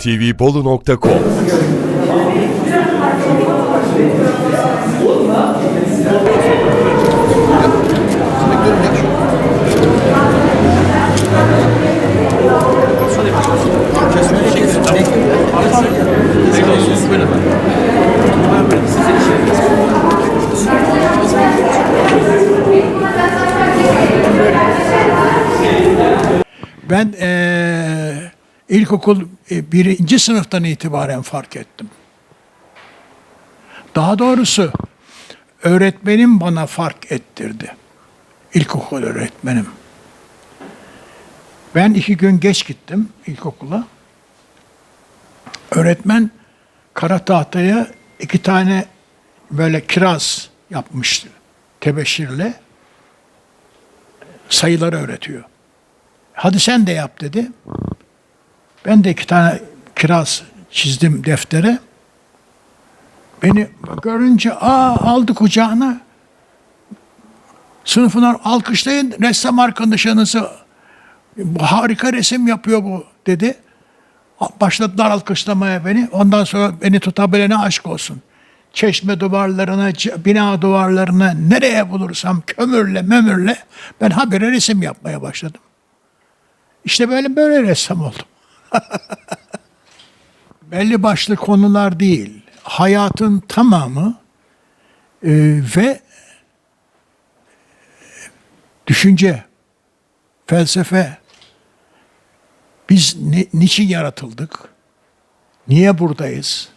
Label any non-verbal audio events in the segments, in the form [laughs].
tvbolu.com Ben eee ilkokul e, birinci sınıftan itibaren fark ettim. Daha doğrusu öğretmenim bana fark ettirdi. İlkokul öğretmenim. Ben iki gün geç gittim ilkokula. Öğretmen kara tahtaya iki tane böyle kiraz yapmıştı. Tebeşirle sayıları öğretiyor. Hadi sen de yap dedi. Ben de iki tane kiraz çizdim deftere. Beni görünce aa aldı kucağına. Sınıfına alkışlayın ressam arkadaşınızı. Harika resim yapıyor bu dedi. Başladılar alkışlamaya beni. Ondan sonra beni tutabilene aşk olsun. Çeşme duvarlarına, bina duvarlarına nereye bulursam kömürle mömürle ben habire resim yapmaya başladım. İşte böyle böyle ressam oldum. [laughs] Belli başlı konular değil. Hayatın tamamı e, ve düşünce, felsefe. Biz ni- niçin yaratıldık? Niye buradayız?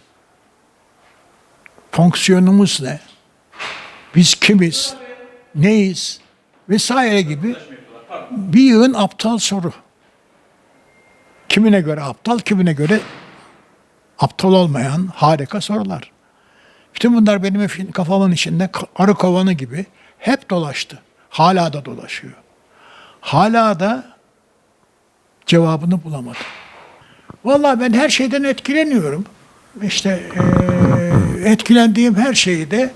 Fonksiyonumuz ne? Biz kimiz? Neyiz? Vesaire gibi bir yığın aptal soru. Kimine göre aptal, kimine göre aptal olmayan harika sorular. Bütün bunlar benim kafamın içinde arı kovanı gibi hep dolaştı. Hala da dolaşıyor. Hala da cevabını bulamadım. Vallahi ben her şeyden etkileniyorum. İşte eee, etkilendiğim her şeyi de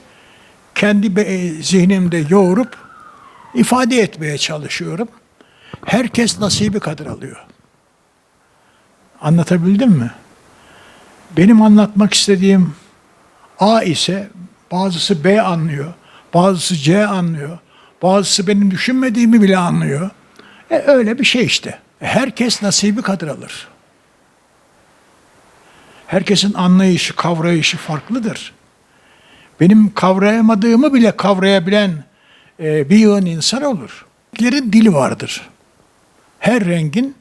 kendi zihnimde yoğurup ifade etmeye çalışıyorum. Herkes nasibi kadar alıyor. Anlatabildim mi? Benim anlatmak istediğim A ise bazısı B anlıyor, bazısı C anlıyor, bazısı benim düşünmediğimi bile anlıyor. E, öyle bir şey işte. Herkes nasibi kadar alır. Herkesin anlayışı, kavrayışı farklıdır. Benim kavrayamadığımı bile kavrayabilen e, bir yığın insan olur. Renklerin dili vardır. Her rengin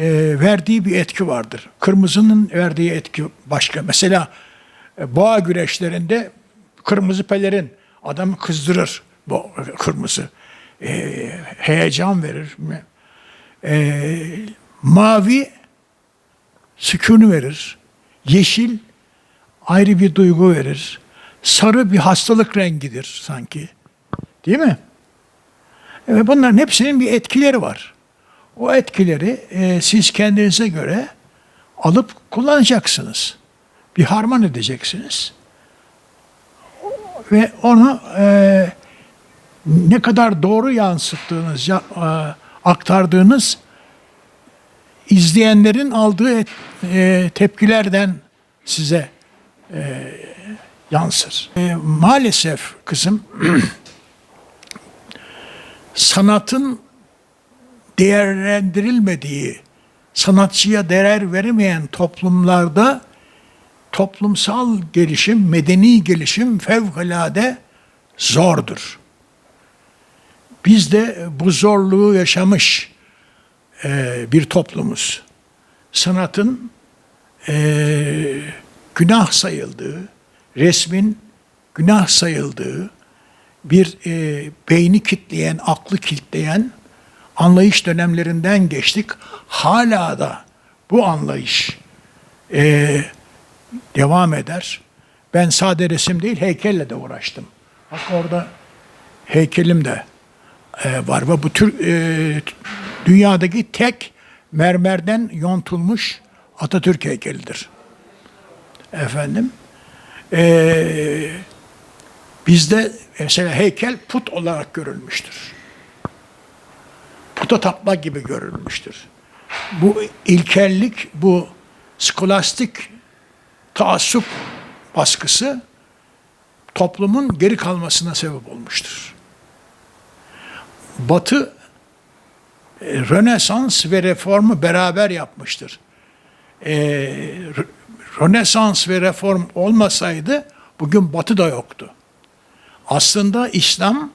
e, verdiği bir etki vardır. Kırmızının verdiği etki başka. Mesela e, boğa güreşlerinde kırmızı pelerin adamı kızdırır bu kırmızı. E, heyecan verir. E, mavi sükunu verir. Yeşil ayrı bir duygu verir. Sarı bir hastalık rengidir sanki. Değil mi? Ve bunların hepsinin bir etkileri var. O etkileri e, siz kendinize göre alıp kullanacaksınız. Bir harman edeceksiniz. Ve onu e, ne kadar doğru yansıttığınız, ya- e, aktardığınız izleyenlerin aldığı et- e, tepkilerden size e, yansır. E, maalesef kızım [clears throat] sanatın değerlendirilmediği, sanatçıya değer veremeyen toplumlarda toplumsal gelişim, medeni gelişim fevkalade zordur. Biz de bu zorluğu yaşamış e, bir toplumuz. Sanatın e, günah sayıldığı, resmin günah sayıldığı, bir e, beyni kitleyen, aklı kitleyen anlayış dönemlerinden geçtik. Hala da bu anlayış e, devam eder. Ben sade resim değil heykelle de uğraştım. Bak orada heykelim de e, var ve bu tür e, dünyadaki tek mermerden yontulmuş Atatürk heykelidir. Efendim. E, bizde mesela heykel put olarak görülmüştür. Puta tapmak gibi görülmüştür. Bu ilkellik, bu skolastik taassup baskısı toplumun geri kalmasına sebep olmuştur. Batı e, Rönesans ve reformu beraber yapmıştır. E, Rönesans ve reform olmasaydı bugün Batı da yoktu. Aslında İslam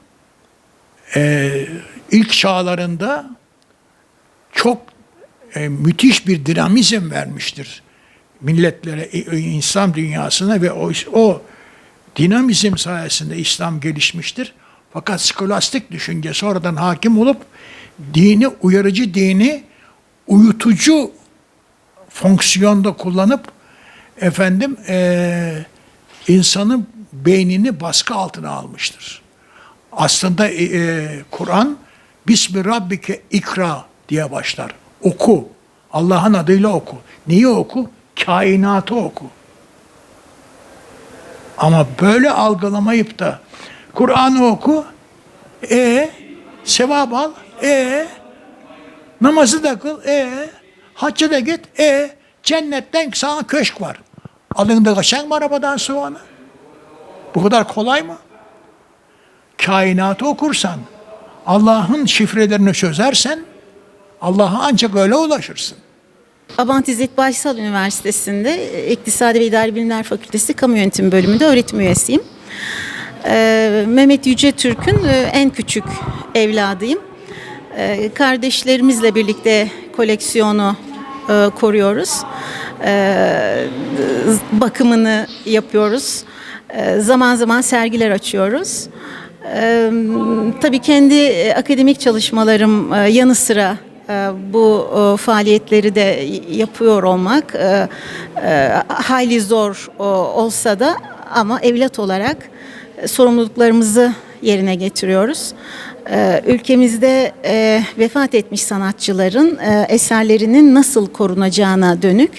e, ilk çağlarında çok e, müthiş bir dinamizm vermiştir milletlere, e, İslam dünyasına ve o, o dinamizm sayesinde İslam gelişmiştir. Fakat skolastik düşünce sonradan hakim olup dini, uyarıcı dini uyutucu fonksiyonda kullanıp efendim eee insanın beynini baskı altına almıştır. Aslında e, e, Kur'an Bismi Rabbike ikra diye başlar. Oku. Allah'ın adıyla oku. Niye oku? Kainatı oku. Ama böyle algılamayıp da Kur'an'ı oku, e sevap al, e namazı da kıl, e hacca da git, e cennetten sana köşk var. Alında kaçan mı arabadan soğanı? Bu kadar kolay mı? Kainatı okursan, Allah'ın şifrelerini çözersen, Allah'a ancak öyle ulaşırsın. Abant İzzet Baysal Üniversitesi'nde e, İktisadi ve İdari Bilimler Fakültesi Kamu Yönetimi bölümünde öğretim üyesiyim. Ee, Mehmet Yüce Türk'ün e, en küçük evladıyım. Ee, kardeşlerimizle birlikte koleksiyonu e, koruyoruz. Ee, bakımını yapıyoruz. Ee, zaman zaman sergiler açıyoruz. Ee, tabii kendi e, akademik çalışmalarım e, yanı sıra e, bu e, faaliyetleri de yapıyor olmak e, e, hayli zor o, olsa da ama evlat olarak e, sorumluluklarımızı yerine getiriyoruz. E, Ülkemizde e, vefat etmiş sanatçıların e, eserlerinin nasıl korunacağına dönük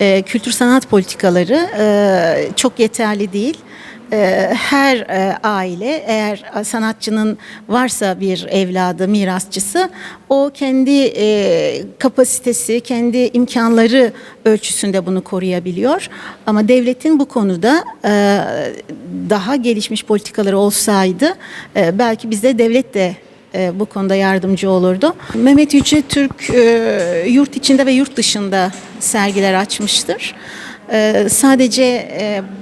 e, kültür sanat politikaları e, çok yeterli değil. Ee, her e, aile eğer sanatçının varsa bir evladı, mirasçısı o kendi e, kapasitesi, kendi imkanları ölçüsünde bunu koruyabiliyor. Ama devletin bu konuda e, daha gelişmiş politikaları olsaydı belki bize devlet de bu konuda yardımcı olurdu. Mehmet Yüce Türk yurt içinde ve yurt dışında sergiler açmıştır. Sadece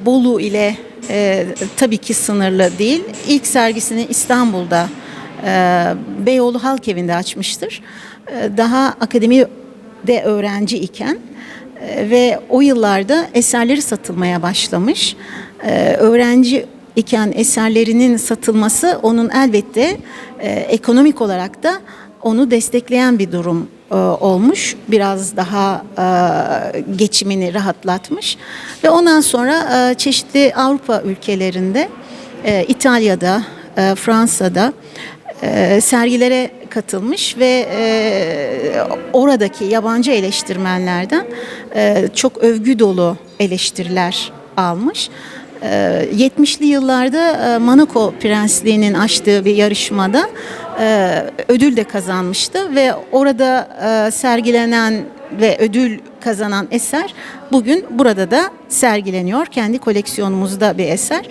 Bolu ile e, tabii ki sınırlı değil. İlk sergisini İstanbul'da e, Beyoğlu Halk Evi'nde açmıştır. E, daha akademide öğrenci iken e, ve o yıllarda eserleri satılmaya başlamış. E, öğrenci iken eserlerinin satılması onun elbette e, ekonomik olarak da onu destekleyen bir durum e, olmuş. Biraz daha e, geçimini rahatlatmış. Ve ondan sonra e, çeşitli Avrupa ülkelerinde, İtalya'da, Fransa'da e, sergilere katılmış ve oradaki yabancı eleştirmenlerden çok övgü dolu eleştiriler almış. E, 70'li yıllarda e, Monaco Prensliği'nin açtığı bir yarışmada e, ödül de kazanmıştı ve orada e, sergilenen ve ödül kazanan eser bugün burada da sergileniyor. Kendi koleksiyonumuzda bir eser.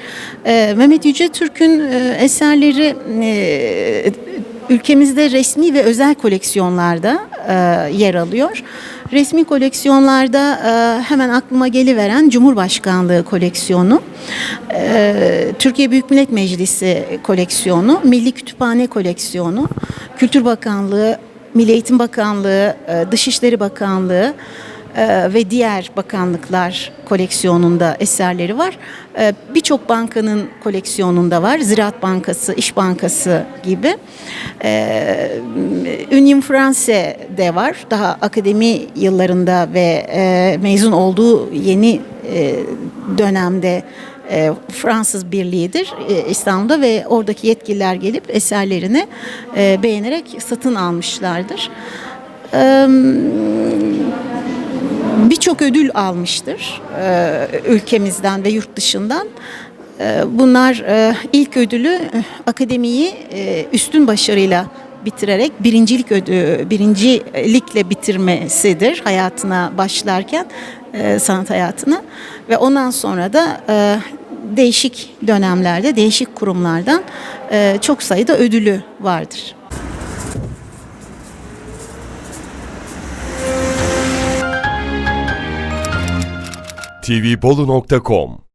Mehmet Yüce Türk'ün eserleri ülkemizde resmi ve özel koleksiyonlarda e, yer alıyor. Resmi koleksiyonlarda e, hemen aklıma geliveren Cumhurbaşkanlığı koleksiyonu, e, Türkiye Büyük Millet Meclisi koleksiyonu, Milli Kütüphane koleksiyonu, Kültür Bakanlığı, Milli Eğitim Bakanlığı, Dışişleri Bakanlığı ve diğer bakanlıklar koleksiyonunda eserleri var. E, Birçok bankanın koleksiyonunda var. Ziraat Bankası, İş Bankası gibi. E, Union France'de var. Daha akademi yıllarında ve e, mezun olduğu yeni e, dönemde e, Fransız Birliği'dir İstanbul'da ve oradaki yetkililer gelip eserlerini beğenerek satın almışlardır. E, Birçok ödül almıştır e, ülkemizden ve yurt dışından. E, bunlar e, ilk ödülü akademiyi üstün başarıyla bitirerek birincilik ödü, birincilikle bitirmesidir hayatına başlarken. sanat hayatına ve ondan sonra da değişik dönemlerde, değişik kurumlardan çok sayıda ödülü vardır. tvbolu.com